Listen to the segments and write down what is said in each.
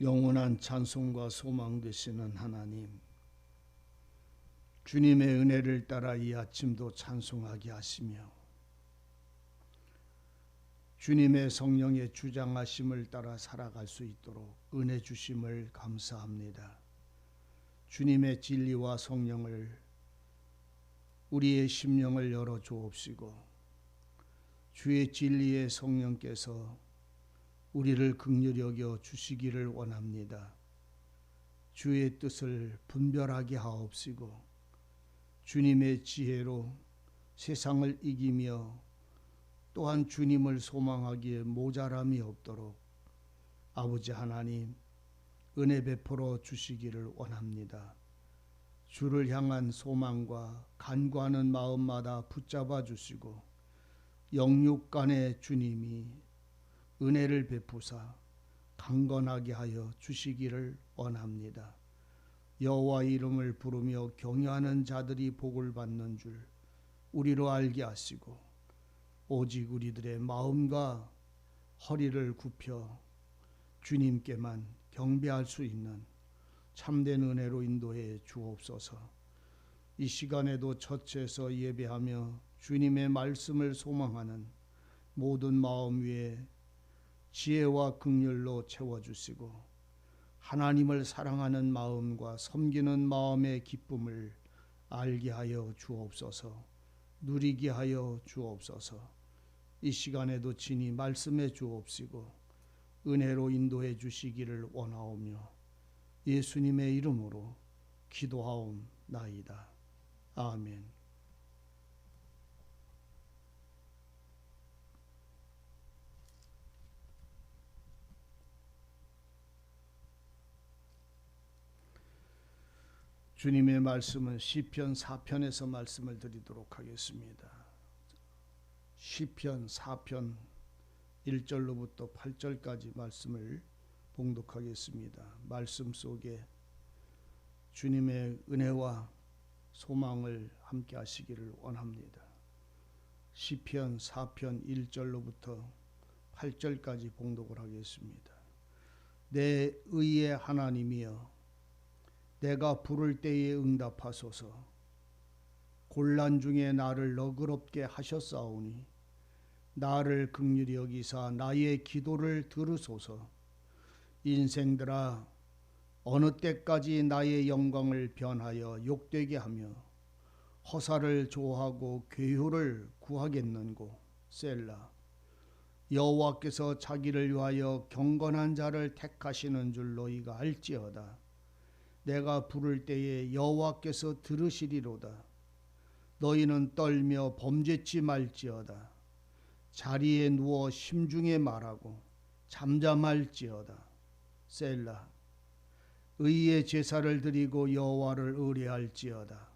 영원한 찬송과 소망 되시는 하나님, 주님의 은혜를 따라 이 아침도 찬송하게 하시며, 주님의 성령의 주장하심을 따라 살아갈 수 있도록 은혜 주심을 감사합니다. 주님의 진리와 성령을 우리의 심령을 열어 주옵시고, 주의 진리의 성령께서 우리를 극률히 여겨 주시기를 원합니다. 주의 뜻을 분별하게 하옵시고 주님의 지혜로 세상을 이기며 또한 주님을 소망하기에 모자람이 없도록 아버지 하나님 은혜 베풀어 주시기를 원합니다. 주를 향한 소망과 간구하는 마음마다 붙잡아 주시고 영육 간의 주님이 은혜를 베푸사 강건하게 하여 주시기를 원합니다. 여호와 이름을 부르며 경외하는 자들이 복을 받는 줄 우리로 알게 하시고 오직 우리들의 마음과 허리를 굽혀 주님께만 경배할 수 있는 참된 은혜로 인도해 주옵소서. 이 시간에도 처치해서 예배하며 주님의 말씀을 소망하는 모든 마음 위에 지혜와 긍휼로 채워 주시고 하나님을 사랑하는 마음과 섬기는 마음의 기쁨을 알게 하여 주옵소서. 누리게 하여 주옵소서. 이 시간에도 친히 말씀해 주옵시고 은혜로 인도해 주시기를 원하오며 예수님의 이름으로 기도하옵나이다. 아멘. 주님의 말씀은 시편 4편에서 말씀을 드리도록 하겠습니다. 시편 4편 1절로부터 8절까지 말씀을 봉독하겠습니다. 말씀 속에 주님의 은혜와 소망을 함께 하시기를 원합니다. 시편 4편 1절로부터 8절까지 봉독을 하겠습니다. 내 의의 하나님이여 내가 부를 때에 응답하소서. 곤란 중에 나를 너그럽게 하셨사오니 나를 극률히 여기사 나의 기도를 들으소서. 인생들아 어느 때까지 나의 영광을 변하여 욕되게 하며 허사를 좋아하고 괴효를 구하겠는고 셀라 여호와께서 자기를 위하여 경건한 자를 택하시는 줄 너희가 알지어다. 내가 부를 때에 여호와께서 들으시리로다. 너희는 떨며 범죄치 말지어다. 자리에 누워 심중에 말하고 잠잠할지어다. 셀라. 의의 제사를 드리고 여호와를 의뢰할지어다.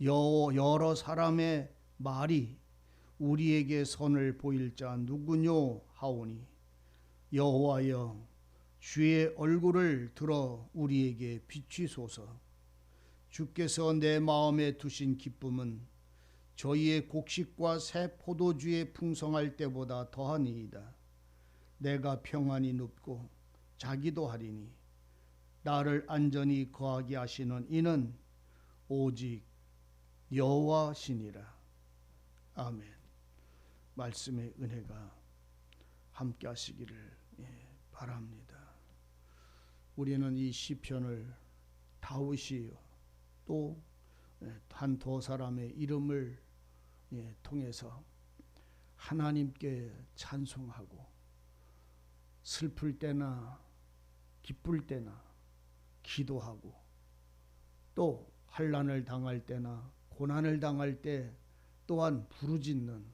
여러 사람의 말이 우리에게 선을 보일 자 누구뇨 하오니 여호와여 주의 얼굴을 들어 우리에게 비추소서. 주께서 내 마음에 두신 기쁨은 저희의 곡식과 새 포도주의 풍성할 때보다 더하니이다. 내가 평안히 눕고 자기도 하리니 나를 안전히 거하게 하시는 이는 오직 여호와시니라. 아멘. 말씀의 은혜가 함께 하시기를 바랍니다. 우리는 이 시편을 다윗이 또 한 두 사람의 이름을 통해서 하나님께 찬송하고 슬플 때나 기쁠 때나 기도하고 또 환란을 당할 때나 고난을 당할 때 또한 부르짖는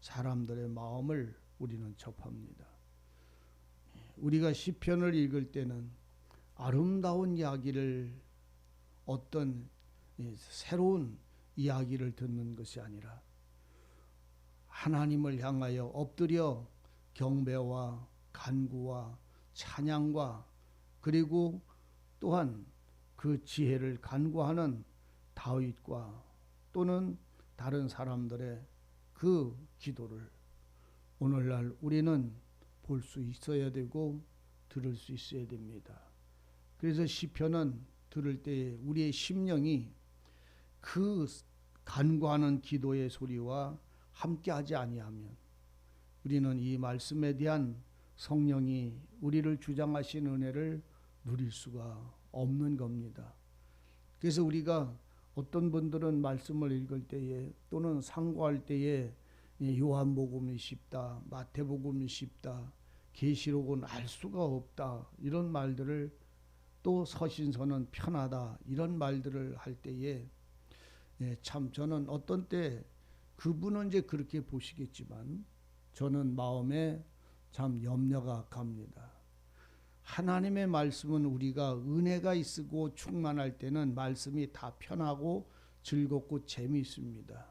사람들의 마음을 우리는 접합니다. 우리가 시편을 읽을 때는 아름다운 이야기를 어떤 새로운 이야기를 듣는 것이 아니라 하나님을 향하여 엎드려 경배와 간구와 찬양과 그리고 또한 그 지혜를 간구하는 다윗과 또는 다른 사람들의 그 기도를 오늘날 우리는 볼 수 있어야 되고 들을 수 있어야 됩니다. 그래서 시편은 들을 때에 우리의 심령이 그 간구하는 기도의 소리와 함께하지 아니하면 우리는 이 말씀에 대한 성령이 우리를 주장하신 은혜를 누릴 수가 없는 겁니다. 그래서 우리가 어떤 분들은 말씀을 읽을 때에 또는 상고할 때에 예, 요한복음이 쉽다, 마태복음이 쉽다, 계시록은 알 수가 없다 이런 말들을 또 서신서는 편하다 이런 말들을 할 때에 예, 참 저는 어떤 때 그분은 이제 그렇게 보시겠지만 저는 마음에 참 염려가 갑니다. 하나님의 말씀은 우리가 은혜가 있고 충만할 때는 말씀이 다 편하고 즐겁고 재미있습니다.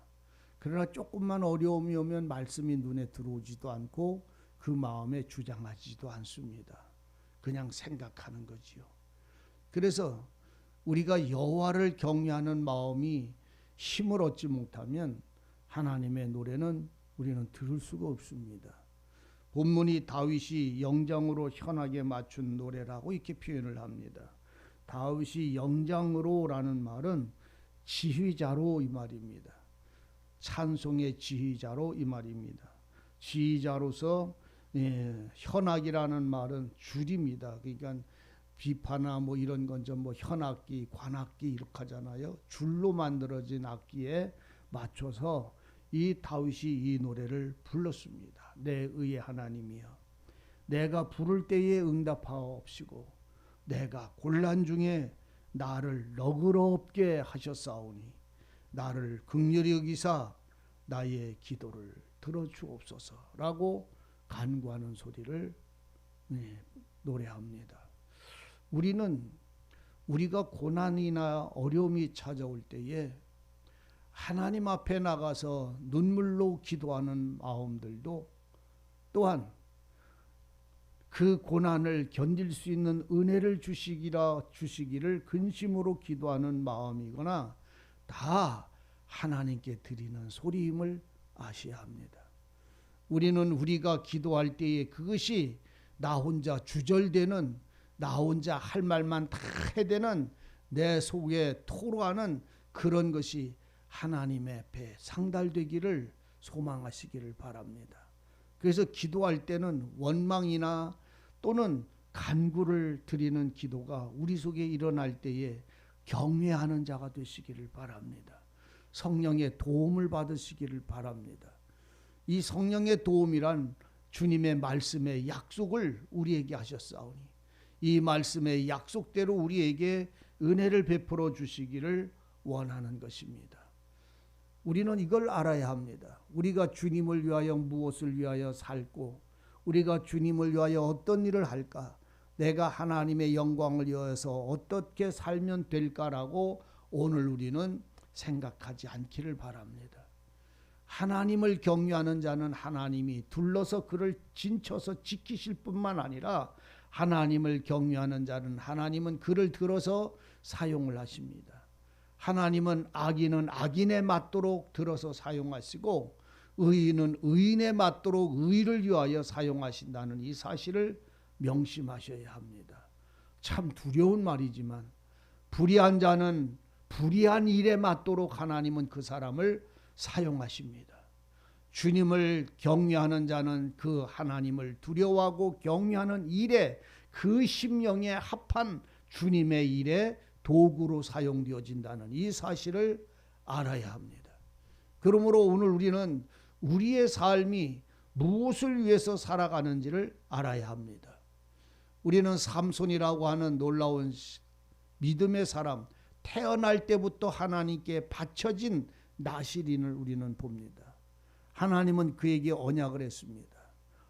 그러나 조금만 어려움이 오면 말씀이 눈에 들어오지도 않고 그 마음에 주장하지도 않습니다. 그냥 생각하는 거지요. 그래서 우리가 여호와를 경외하는 마음이 힘을 얻지 못하면 하나님의 노래는 우리는 들을 수가 없습니다. 본문이 다윗이 영장으로 현하게 맞춘 노래라고 이렇게 표현을 합니다. 다윗이 영장으로라는 말은 지휘자로 이 말입니다. 찬송의 지휘자로 이 말입니다. 지휘자로서 예, 현악이라는 말은 줄입니다. 그러니까 비파나 뭐 이런 건 좀 뭐 현악기, 관악기 이렇게 하잖아요. 줄로 만들어진 악기에 맞춰서 이 다윗이 이 노래를 불렀습니다. 내 의의 하나님이여. 내가 부를 때에 응답하옵시고 내가 곤란 중에 나를 너그럽게 하셨사오니 나를 극렬히 여기사 나의 기도를 들어주옵소서라고 간구하는 소리를 네, 노래합니다. 우리는 우리가 고난이나 어려움이 찾아올 때에 하나님 앞에 나가서 눈물로 기도하는 마음들도 또한 그 고난을 견딜 수 있는 은혜를 주시기라 주시기를 근심으로 기도하는 마음이거나 다 하나님께 드리는 소리임을 아셔야 합니다. 우리는 우리가 기도할 때에 그것이 나 혼자 주절되는 나 혼자 할 말만 다 해대는 내 속에 토로하는 그런 것이 하나님의 앞에 상달되기를 소망하시기를 바랍니다. 그래서 기도할 때는 원망이나 또는 간구를 드리는 기도가 우리 속에 일어날 때에 경외하는 자가 되시기를 바랍니다. 성령의 도움을 받으시기를 바랍니다. 이 성령의 도움이란 주님의 말씀의 약속을 우리에게 하셨사오니 이 말씀의 약속대로 우리에게 은혜를 베풀어 주시기를 원하는 것입니다. 우리는 이걸 알아야 합니다. 우리가 주님을 위하여 무엇을 위하여 살고 우리가 주님을 위하여 어떤 일을 할까? 내가 하나님의 영광을 위해서 어떻게 살면 될까라고 오늘 우리는 생각하지 않기를 바랍니다. 하나님을 경외하는 자는 하나님이 둘러서 그를 진쳐서 지키실 뿐만 아니라 하나님을 경외하는 자는 하나님은 그를 들어서 사용을 하십니다. 하나님은 악인은 악인에 맞도록 들어서 사용하시고 의인은 의인에 맞도록 의를 위하여 사용하신다는 이 사실을 명심하셔야 합니다. 참 두려운 말이지만 불의한 자는 불의한 일에 맞도록 하나님은 그 사람을 사용하십니다. 주님을 경외하는 자는 그 하나님을 두려워하고 경외하는 일에 그 심령에 합한 주님의 일에 도구로 사용되어진다는 이 사실을 알아야 합니다. 그러므로 오늘 우리는 우리의 삶이 무엇을 위해서 살아가는지를 알아야 합니다. 우리는 삼손이라고 하는 놀라운 믿음의 사람, 태어날 때부터 하나님께 바쳐진 나시린을 우리는 봅니다. 하나님은 그에게 언약을 했습니다.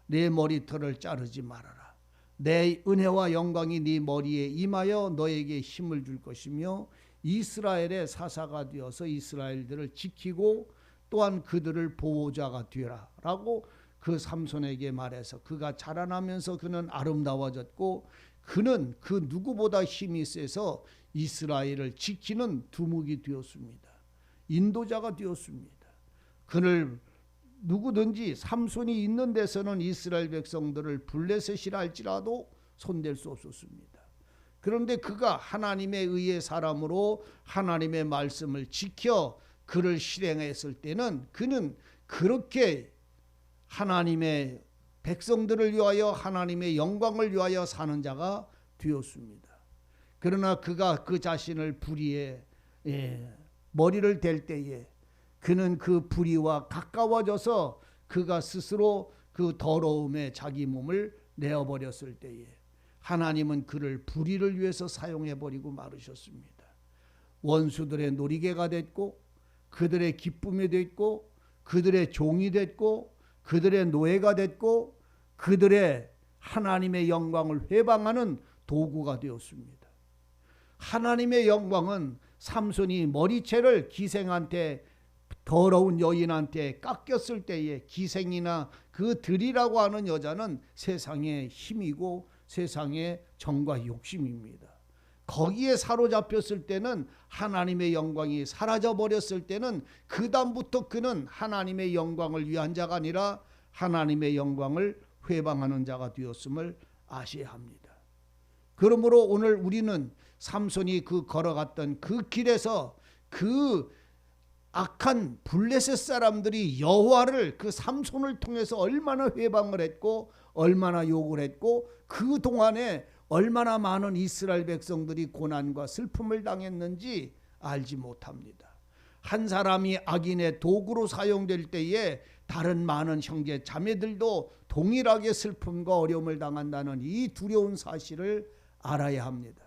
내 머리털을 자르지 말아라. 내 은혜와 영광이 네 머리에 임하여 너에게 힘을 줄 것이며 이스라엘의 사사가 되어서 이스라엘들을 지키고 또한 그들을 보호자가 되라 라고 그 삼손에게 말해서 그가 자라나면서 그는 아름다워졌고 그는 그 누구보다 힘이 세서 이스라엘을 지키는 두목이 되었습니다. 인도자가 되었습니다. 그를 누구든지 삼손이 있는 데서는 이스라엘 백성들을 블레셋이라 할지라도 손댈 수 없었습니다. 그런데 그가 하나님의 의의 사람으로 하나님의 말씀을 지켜 그를 실행했을 때는 그는 그렇게 하나님의 백성들을 위하여 하나님의 영광을 위하여 사는 자가 되었습니다. 그러나 그가 그 자신을 불의에 예, 머리를 댈 때에 그는 그 불의와 가까워져서 그가 스스로 그 더러움에 자기 몸을 내어버렸을 때에 하나님은 그를 불의를 위해서 사용해 버리고 마르셨습니다. 원수들의 놀이개가 됐고 그들의 기쁨이 됐고 그들의 종이 됐고 그들의 노예가 됐고 그들의 하나님의 영광을 회방하는 도구가 되었습니다. 하나님의 영광은 삼손이 머리채를 기생한테 더러운 여인한테 깎였을 때에 기생이나 그 들이라고 하는 여자는 세상의 힘이고 세상의 정과 욕심입니다. 거기에 사로잡혔을 때는 하나님의 영광이 사라져 버렸을 때는 그 다음부터 그는 하나님의 영광을 위한 자가 아니라 하나님의 영광을 회방하는 자가 되었음을 아셔야 합니다. 그러므로 오늘 우리는 삼손이 그 걸어갔던 그 길에서 그 악한 블레셋 사람들이 여호와를 그 삼손을 통해서 얼마나 회방을 했고 얼마나 욕을 했고 그 동안에 얼마나 많은 이스라엘 백성들이 고난과 슬픔을 당했는지 알지 못합니다. 한 사람이 악인의 도구로 사용될 때에 다른 많은 형제 자매들도 동일하게 슬픔과 어려움을 당한다는 이 두려운 사실을 알아야 합니다.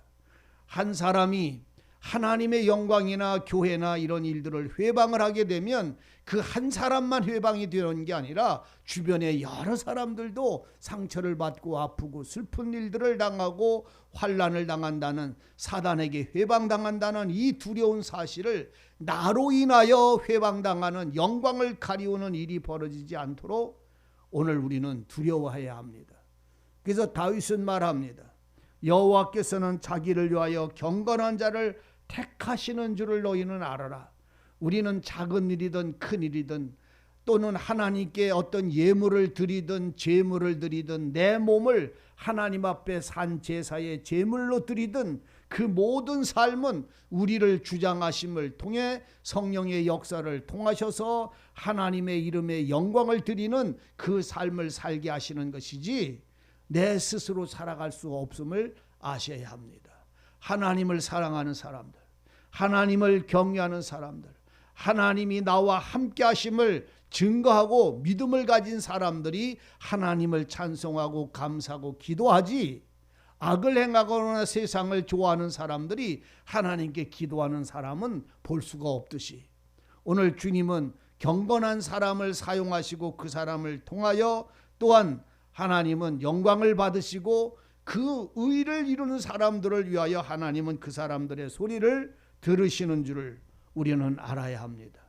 한 사람이 하나님의 영광이나 교회나 이런 일들을 회방을 하게 되면 그 한 사람만 회방이 되는 게 아니라 주변의 여러 사람들도 상처를 받고 아프고 슬픈 일들을 당하고 환란을 당한다는 사단에게 회방당한다는 이 두려운 사실을 나로 인하여 회방당하는 영광을 가리우는 일이 벌어지지 않도록 오늘 우리는 두려워해야 합니다. 그래서 다윗은 말합니다. 여호와께서는 자기를 위하여 경건한 자를 택하시는 줄을 너희는 알아라. 우리는 작은 일이든 큰 일이든 또는 하나님께 어떤 예물을 드리든 제물을 드리든 내 몸을 하나님 앞에 산 제사의 제물로 드리든 그 모든 삶은 우리를 주장하심을 통해 성령의 역사를 통하셔서 하나님의 이름에 영광을 드리는 그 삶을 살게 하시는 것이지 내 스스로 살아갈 수 없음을 아셔야 합니다. 하나님을 사랑하는 사람들, 하나님을 경외하는 사람들, 하나님이 나와 함께 하심을 증거하고 믿음을 가진 사람들이 하나님을 찬송하고 감사하고 기도하지 악을 행하거나 세상을 좋아하는 사람들이 하나님께 기도하는 사람은 볼 수가 없듯이. 오늘 주님은 경건한 사람을 사용하시고 그 사람을 통하여 또한 하나님은 영광을 받으시고 그 의를 이루는 사람들을 위하여 하나님은 그 사람들의 소리를 들으시는 줄을 우리는 알아야 합니다.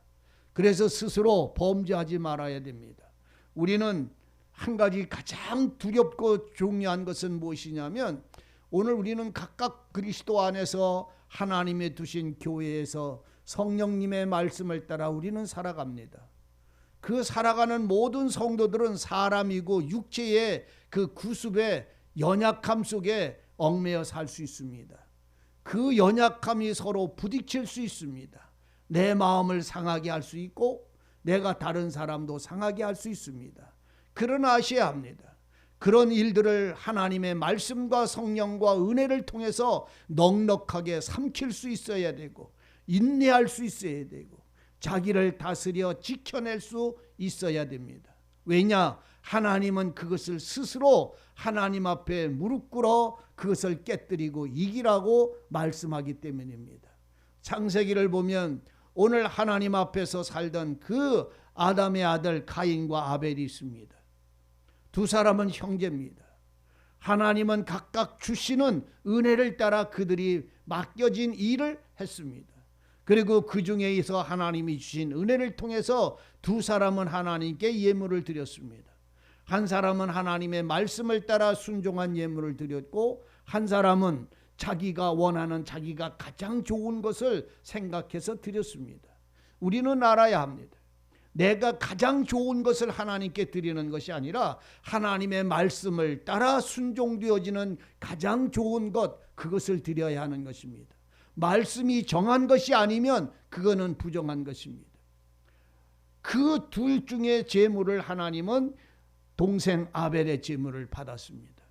그래서 스스로 범죄하지 말아야 됩니다. 우리는 한 가지 가장 두렵고 중요한 것은 무엇이냐면 오늘 우리는 각각 그리스도 안에서 하나님의 두신 교회에서 성령님의 말씀을 따라 우리는 살아갑니다. 그 살아가는 모든 성도들은 사람이고 육체의 그 구습의 연약함 속에 얽매여 살 수 있습니다. 그 연약함이 서로 부딪힐 수 있습니다. 내 마음을 상하게 할 수 있고 내가 다른 사람도 상하게 할 수 있습니다. 그러나 아셔야 합니다. 그런 일들을 하나님의 말씀과 성령과 은혜를 통해서 넉넉하게 삼킬 수 있어야 되고 인내할 수 있어야 되고 자기를 다스려 지켜낼 수 있어야 됩니다. 왜냐? 하나님은 그것을 스스로 하나님 앞에 무릎 꿇어 그것을 깨뜨리고 이기라고 말씀하기 때문입니다. 창세기를 보면 오늘 하나님 앞에서 살던 그 아담의 아들 가인과 아벨이 있습니다. 두 사람은 형제입니다. 하나님은 각각 주시는 은혜를 따라 그들이 맡겨진 일을 했습니다. 그리고 그 중에서 하나님이 주신 은혜를 통해서 두 사람은 하나님께 예물을 드렸습니다. 한 사람은 하나님의 말씀을 따라 순종한 예물을 드렸고 한 사람은 자기가 원하는 자기가 가장 좋은 것을 생각해서 드렸습니다. 우리는 알아야 합니다. 내가 가장 좋은 것을 하나님께 드리는 것이 아니라 하나님의 말씀을 따라 순종되어지는 가장 좋은 것 그것을 드려야 하는 것입니다. 말씀이 정한 것이 아니면 그거는 부정한 것입니다. 그 둘 중에 제물을 하나님은 동생 아벨의 제물을 받았습니다.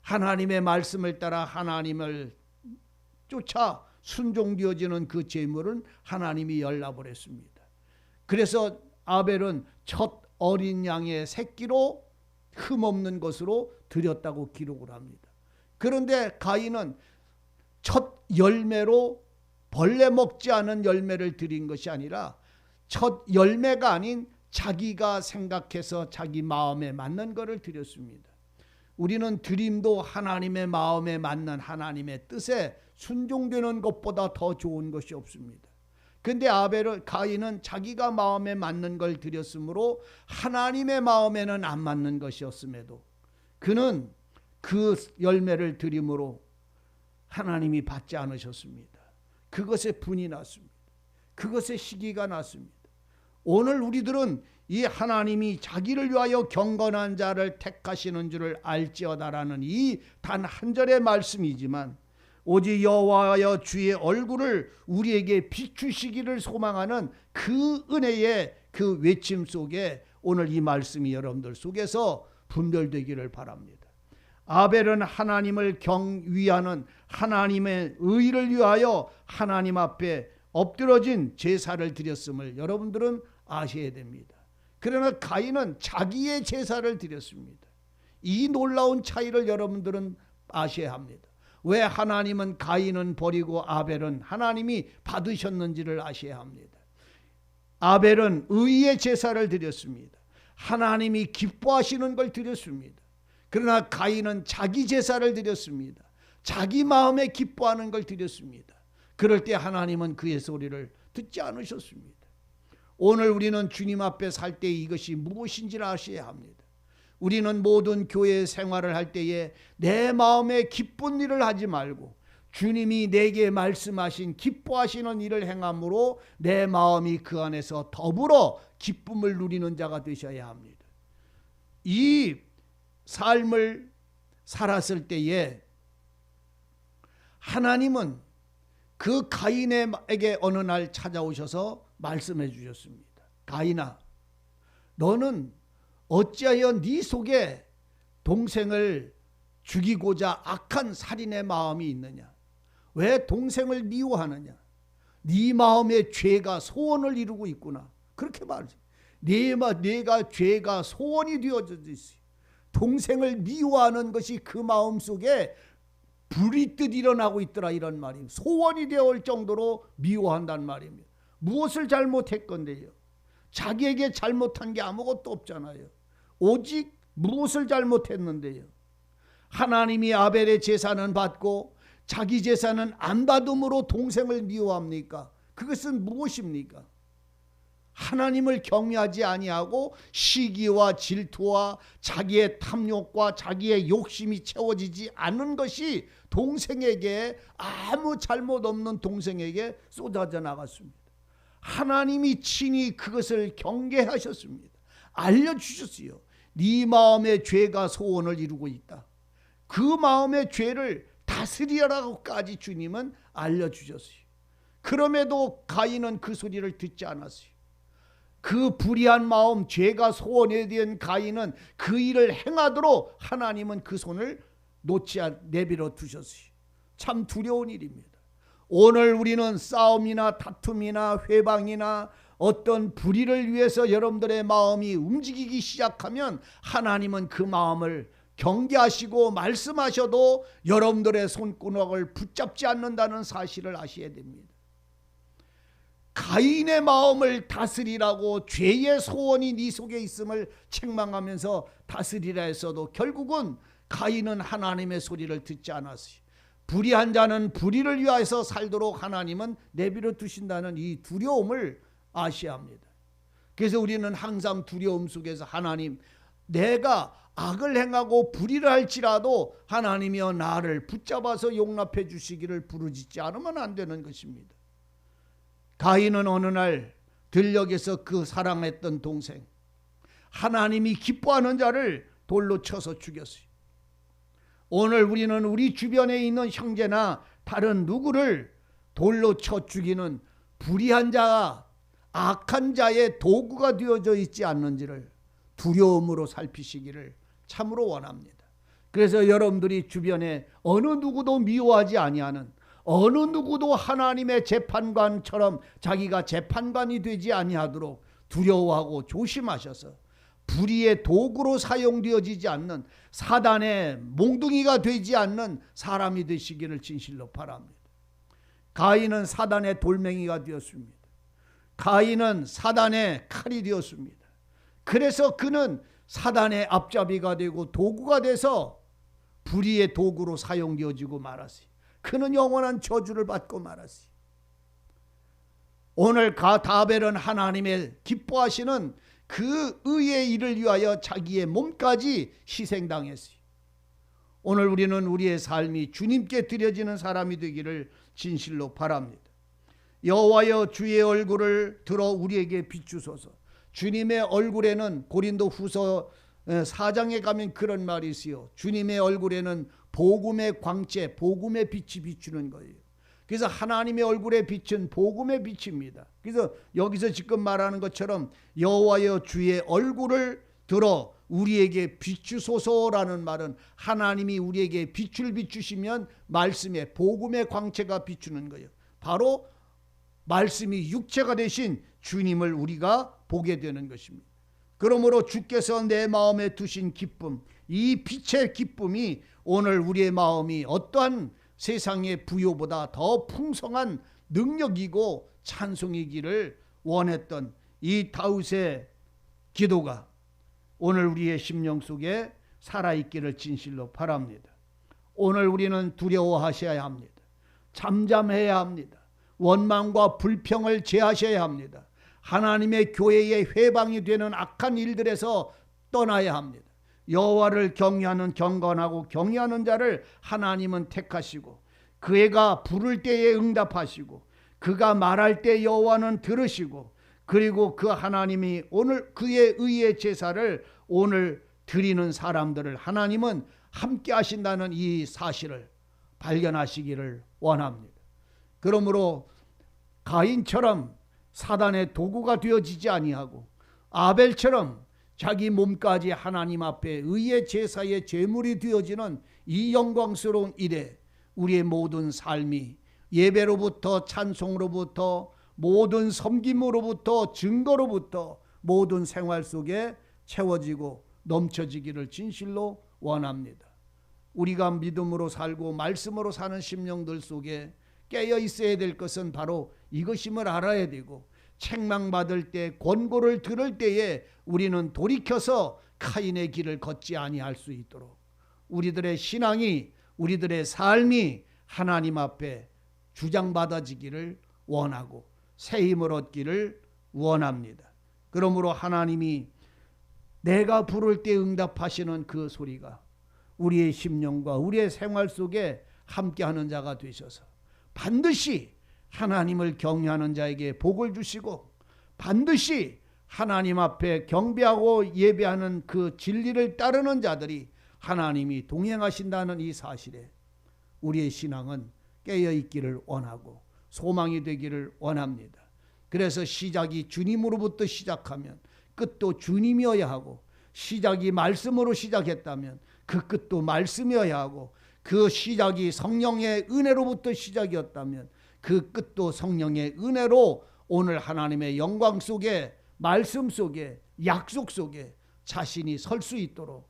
하나님의 말씀을 따라 하나님을 쫓아 순종되어지는 그 제물은 하나님이 열라버렸습니다. 그래서 아벨은 첫 어린 양의 새끼로 흠없는 것으로 드렸다고 기록을 합니다. 그런데 가인은 첫 열매로 벌레 먹지 않은 열매를 드린 것이 아니라 첫 열매가 아닌 자기가 생각해서 자기 마음에 맞는 것을 드렸습니다. 우리는 드림도 하나님의 마음에 맞는 하나님의 뜻에 순종되는 것보다 더 좋은 것이 없습니다. 근데 아벨은 가인은 자기가 마음에 맞는 걸 드렸으므로 하나님의 마음에는 안 맞는 것이었음에도 그는 그 열매를 드림으로 하나님이 받지 않으셨습니다. 그것에 분이 났습니다. 그것에 시기가 났습니다. 오늘 우리들은 이 하나님이 자기를 위하여 경건한 자를 택하시는 줄을 알지어다라는 이 단 한 절의 말씀이지만 오직 여호와여 주의 얼굴을 우리에게 비추시기를 소망하는 그 은혜의 그 외침 속에 오늘 이 말씀이 여러분들 속에서 분별되기를 바랍니다. 아벨은 하나님을 경위하는 하나님의 의를 위하여 하나님 앞에 엎드러진 제사를 드렸음을 여러분들은 아셔야 됩니다. 그러나 가인은 자기의 제사를 드렸습니다. 이 놀라운 차이를 여러분들은 아셔야 합니다. 왜 하나님은 가인은 버리고 아벨은 하나님이 받으셨는지를 아셔야 합니다. 아벨은 의의 제사를 드렸습니다. 하나님이 기뻐하시는 걸 드렸습니다. 그러나 가인은 자기 제사를 드렸습니다. 자기 마음에 기뻐하는 걸 드렸습니다. 그럴 때 하나님은 그의 소리를 듣지 않으셨습니다. 오늘 우리는 주님 앞에 살 때 이것이 무엇인지를 아셔야 합니다. 우리는 모든 교회 생활을 할 때에 내 마음에 기쁜 일을 하지 말고 주님이 내게 말씀하신 기뻐하시는 일을 행함으로 내 마음이 그 안에서 더불어 기쁨을 누리는 자가 되셔야 합니다. 이 삶을 살았을 때에 하나님은 그 가인에게 어느 날 찾아오셔서 말씀해 주셨습니다. 가인아, 너는 어찌하여 네 속에 동생을 죽이고자 악한 살인의 마음이 있느냐? 왜 동생을 미워하느냐? 네 마음에 죄가 소원을 이루고 있구나. 그렇게 말하지. 네 내가 죄가 소원이 되어져 있어. 동생을 미워하는 것이 그 마음 속에 불이 뜻 일어나고 있더라 이런 말입니다. 소원이 되어 올 정도로 미워한단 말입니다. 무엇을 잘못했건데요? 자기에게 잘못한 게 아무것도 없잖아요. 오직 무엇을 잘못했는데요? 하나님이 아벨의 제사는 받고 자기 제사는 안 받음으로 동생을 미워합니까? 그것은 무엇입니까? 하나님을 경외하지 아니하고 시기와 질투와 자기의 탐욕과 자기의 욕심이 채워지지 않는 것이 동생에게 아무 잘못 없는 동생에게 쏟아져 나갔습니다. 하나님이 친히 그것을 경계하셨습니다. 알려주셨어요. 네 마음의 죄가 소원을 이루고 있다. 그 마음의 죄를 다스리라고까지 주님은 알려주셨어요. 그럼에도 가인은 그 소리를 듣지 않았어요. 그 불의한 마음, 죄가 소원에 대한 가인은 그 일을 행하도록 하나님은 그 손을 놓지 내버려 두셨어요. 참 두려운 일입니다. 오늘 우리는 싸움이나 다툼이나 회방이나 어떤 불의를 위해서 여러분들의 마음이 움직이기 시작하면 하나님은 그 마음을 경계하시고 말씀하셔도 여러분들의 손구멍을 붙잡지 않는다는 사실을 아셔야 됩니다. 가인의 마음을 다스리라고 죄의 소원이 네 속에 있음을 책망하면서 다스리라 했어도 결국은 가인은 하나님의 소리를 듣지 않았어요. 불의한 자는 불의를 위하여서 살도록 하나님은 내버려 두신다는 이 두려움을 아셔야 합니다. 그래서 우리는 항상 두려움 속에서 하나님 내가 악을 행하고 불의를 할지라도 하나님이여 나를 붙잡아서 용납해 주시기를 부르짖지 않으면 안 되는 것입니다. 가인은 어느 날 들녘에서 그 사랑했던 동생 하나님이 기뻐하는 자를 돌로 쳐서 죽였어요. 오늘 우리는 우리 주변에 있는 형제나 다른 누구를 돌로 쳐 죽이는 불의한 자가 악한 자의 도구가 되어져 있지 않는지를 두려움으로 살피시기를 참으로 원합니다. 그래서 여러분들이 주변에 어느 누구도 미워하지 아니하는 어느 누구도 하나님의 재판관처럼 자기가 재판관이 되지 아니하도록 두려워하고 조심하셔서 불의의 도구로 사용되어지지 않는 사단의 몽둥이가 되지 않는 사람이 되시기를 진실로 바랍니다. 가인은 사단의 돌멩이가 되었습니다. 가인은 사단의 칼이 되었습니다. 그래서 그는 사단의 앞잡이가 되고 도구가 돼서 불의의 도구로 사용되어지고 말았어요. 그는 영원한 저주를 받고 말았어요. 오늘 가다벨은 하나님의 기뻐하시는 그 의의 일을 위하여 자기의 몸까지 희생당했어요. 오늘 우리는 우리의 삶이 주님께 드려지는 사람이 되기를 진실로 바랍니다. 여호와여 주의 얼굴을 들어 우리에게 비추소서. 주님의 얼굴에는 고린도 후서 4장에 가면 그런 말이 있어요. 주님의 얼굴에는 복음의 광채, 복음의 빛이 비추는 거예요. 그래서 하나님의 얼굴에 빛은 복음의 빛입니다. 그래서 여기서 지금 말하는 것처럼 여호와여 주의 얼굴을 들어 우리에게 비추소서라는 말은 하나님이 우리에게 빛을 비추시면 말씀의 복음의 광채가 비추는 거예요. 바로 말씀이 육체가 되신 주님을 우리가 보게 되는 것입니다. 그러므로 주께서 내 마음에 두신 기쁨, 이 빛의 기쁨이 오늘 우리의 마음이 어떠한 세상의 부요보다 더 풍성한 능력이고 찬송이기를 원했던 이 다윗의 기도가 오늘 우리의 심령 속에 살아있기를 진실로 바랍니다. 오늘 우리는 두려워하셔야 합니다. 잠잠해야 합니다. 원망과 불평을 제하셔야 합니다. 하나님의 교회의 회방이 되는 악한 일들에서 떠나야 합니다. 여호와를 경외하는 경건하고 경외하는 자를 하나님은 택하시고 그 애가 부를 때에 응답하시고 그가 말할 때 여호와는 들으시고 그리고 그 하나님이 오늘 그의 의의 제사를 오늘 드리는 사람들을 하나님은 함께 하신다는 이 사실을 발견하시기를 원합니다. 그러므로 가인처럼 사단의 도구가 되어지지 아니하고 아벨처럼 자기 몸까지 하나님 앞에 의의 제사의 제물이 되어지는 이 영광스러운 일에 우리의 모든 삶이 예배로부터 찬송으로부터 모든 섬김으로부터 증거로부터 모든 생활 속에 채워지고 넘쳐지기를 진실로 원합니다. 우리가 믿음으로 살고 말씀으로 사는 심령들 속에 깨어 있어야 될 것은 바로 이것임을 알아야 되고 책망받을 때 권고를 들을 때에 우리는 돌이켜서 카인의 길을 걷지 아니할 수 있도록 우리들의 신앙이 우리들의 삶이 하나님 앞에 주장받아지기를 원하고 새 힘을 얻기를 원합니다. 그러므로 하나님이 내가 부를 때 응답하시는 그 소리가 우리의 심령과 우리의 생활 속에 함께하는 자가 되셔서 반드시 하나님을 경외하는 자에게 복을 주시고 반드시 하나님 앞에 경배하고 예배하는 그 진리를 따르는 자들이 하나님이 동행하신다는 이 사실에 우리의 신앙은 깨어 있기를 원하고 소망이 되기를 원합니다. 그래서 시작이 주님으로부터 시작하면 끝도 주님이어야 하고 시작이 말씀으로 시작했다면 그 끝도 말씀이어야 하고 그 시작이 성령의 은혜로부터 시작이었다면 그 끝도 성령의 은혜로 오늘 하나님의 영광 속에 말씀 속에 약속 속에 자신이 설 수 있도록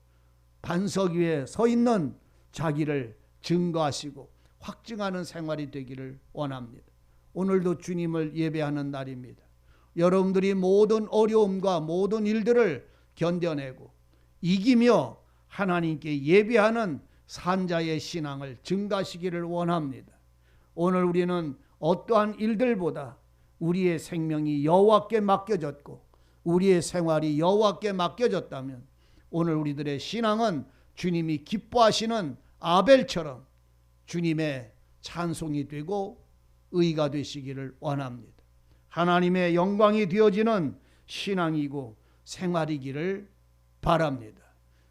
반석 위에 서 있는 자기를 증거하시고 확증하는 생활이 되기를 원합니다. 오늘도 주님을 예배하는 날입니다. 여러분들이 모든 어려움과 모든 일들을 견뎌내고 이기며 하나님께 예배하는 산자의 신앙을 증가시기를 원합니다. 오늘 우리는 어떠한 일들보다 우리의 생명이 여호와께 맡겨졌고 우리의 생활이 여호와께 맡겨졌다면 오늘 우리들의 신앙은 주님이 기뻐하시는 아벨처럼 주님의 찬송이 되고 의가 되시기를 원합니다. 하나님의 영광이 되어지는 신앙이고 생활이기를 바랍니다.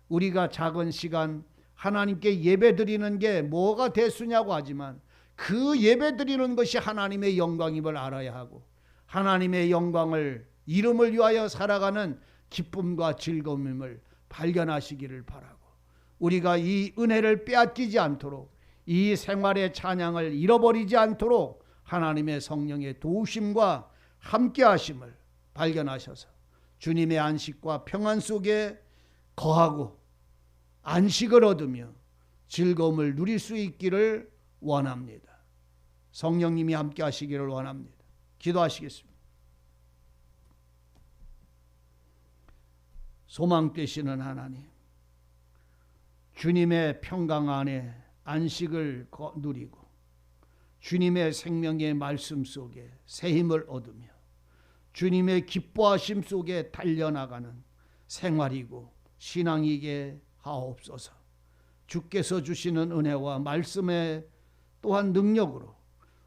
우리가 작은 시간 하나님께 예배 드리는 게 뭐가 대수냐고 하지만 그 예배 드리는 것이 하나님의 영광임을 알아야 하고 하나님의 영광을 이름을 위하여 살아가는 기쁨과 즐거움을 발견하시기를 바라고 우리가 이 은혜를 빼앗기지 않도록 이 생활의 찬양을 잃어버리지 않도록 하나님의 성령의 도우심과 함께 하심을 발견하셔서 주님의 안식과 평안 속에 거하고 안식을 얻으며 즐거움을 누릴 수 있기를 원합니다. 성령님이 함께 하시기를 원합니다. 기도하시겠습니다. 소망 되시는 하나님, 주님의 평강 안에 안식을 누리고 주님의 생명의 말씀 속에 새 힘을 얻으며 주님의 기뻐하심 속에 달려나가는 생활이고 신앙이게 하옵소서. 주께서 주시는 은혜와 말씀의 또한 능력으로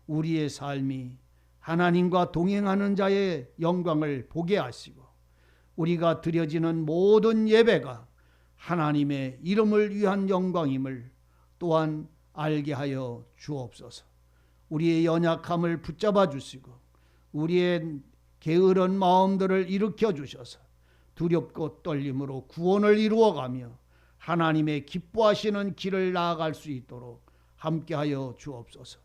우리의 삶이 하나님과 동행하는 자의 영광을 보게 하시고 우리가 드려지는 모든 예배가 하나님의 이름을 위한 영광임을 또한 알게 하여 주옵소서. 우리의 연약함을 붙잡아 주시고 우리의 게으른 마음들을 일으켜 주셔서 두렵고 떨림으로 구원을 이루어가며 하나님의 기뻐하시는 길을 나아갈 수 있도록 함께하여 주옵소서.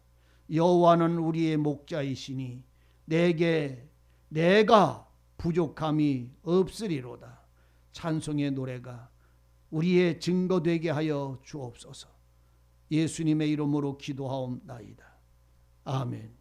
여호와는 우리의 목자이시니 내게 내가 부족함이 없으리로다. 찬송의 노래가 우리의 증거되게 하여 주옵소서. 예수님의 이름으로 기도하옵나이다. 아멘.